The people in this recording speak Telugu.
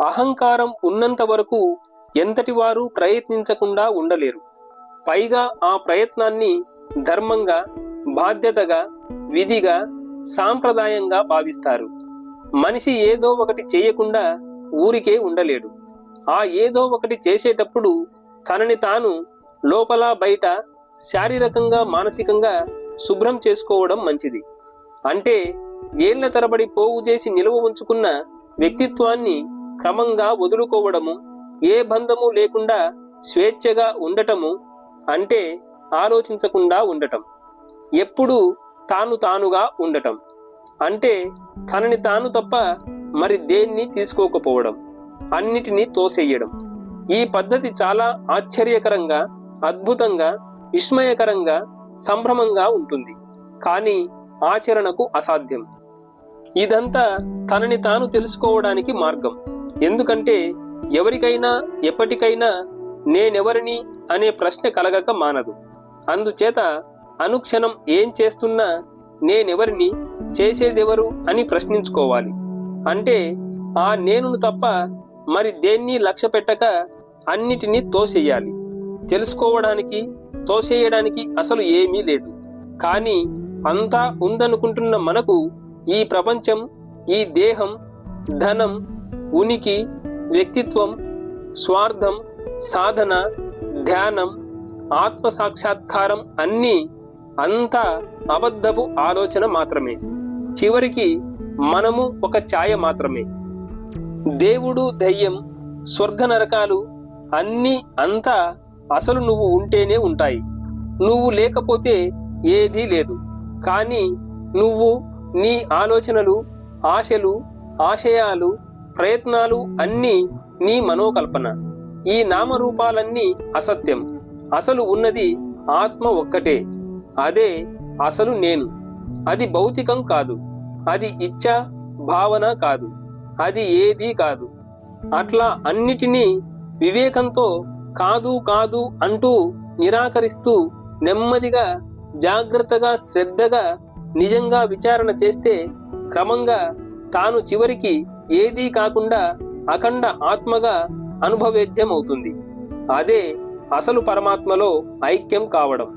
అహంకారం ఉన్నంత వరకు ఎంతటి వారు ప్రయత్నించకుండా ఉండలేరు. పైగా ఆ ప్రయత్నాన్ని ధర్మంగా బాధ్యతగా విధిగా సాంప్రదాయంగా భావిస్తారు. మనిషి ఏదో ఒకటి చేయకుండా ఊరికే ఉండలేడు. ఆ ఏదో ఒకటి చేసేటప్పుడు తనని తాను లోపల బయట శారీరకంగా మానసికంగా శుభ్రం చేసుకోవడం మంచిది. అంటే ఏళ్ళ తరబడి పోగు చేసి నిలువ ఉంచుకున్న వ్యక్తిత్వాన్ని క్రమంగా వదులుకోవడము ఏ బంధము లేకుండా స్వేచ్ఛగా ఉండటము అంటే ఆలోచించకుండా ఉండటం. ఎప్పుడూ తాను తానుగా ఉండటం. అంటే తనని తాను తప్ప మరి దేన్ని తీసుకోకపోవడం అన్నిటినీ తోసేయడం. ఈ పద్ధతి చాలా ఆశ్చర్యకరంగా అద్భుతంగా విస్మయకరంగా సంభ్రమంగా ఉంటుంది. కానీ ఆచరణకు అసాధ్యం. ఇదంతా తనని తాను తెలుసుకోవడానికి మార్గం. ఎందుకంటే ఎవరికైనా ఎప్పటికైనా నేనెవరిని అనే ప్రశ్న కలగక మానదు. అందుచేత అనుక్షణం ఏం చేస్తున్నా నేనెవరిని చేసేదెవరు అని ప్రశ్నించుకోవాలి. అంటే ఆ నేనును తప్ప మరి దేన్ని లక్ష్య పెట్టక అన్నిటినీ తోసేయాలి. తెలుసుకోవడానికి తోసేయడానికి అసలు ఏమీ లేదు. కానీ అంతా ఉందనుకుంటున్న మనకు ఈ ప్రపంచం ఈ దేహం ధనం ఉనికి వ్యక్తిత్వం స్వార్థం సాధన ధ్యానం ఆత్మ సాక్షాత్కారం అన్నీ అంతా అబద్ధపు ఆలోచన మాత్రమే. చివరికి మనము ఒక ఛాయ మాత్రమే. దేవుడు దయ్యం స్వర్గ నరకాలు అన్నీ అంతా అసలు నువ్వు ఉంటేనే ఉంటాయి. నువ్వు లేకపోతే ఏదీ లేదు. కానీ నువ్వు నీ ఆలోచనలు ఆశలు ఆశయాలు ప్రయత్నాలు అన్నీ నీ మనోకల్పన. ఈ నామరూపాలన్నీ అసత్యం. అసలు ఉన్నది ఆత్మ ఒక్కటే. అదే అసలు నేను. అది భౌతికం కాదు. అది ఇచ్చ భావన కాదు. అది ఏదీ కాదు. అట్లా అన్నిటినీ వివేకంతో కాదు కాదు అంటూ నిరాకరిస్తూ నెమ్మదిగా జాగ్రత్తగా శ్రద్ధగా నిజంగా విచారణ చేస్తే క్రమంగా తాను చివరికి ఏదీ కాకుండా అఖండ ఆత్మగా అనుభవేద్యమవుతుంది. అదే అసలు పరమాత్మలో ఐక్యం కావడం.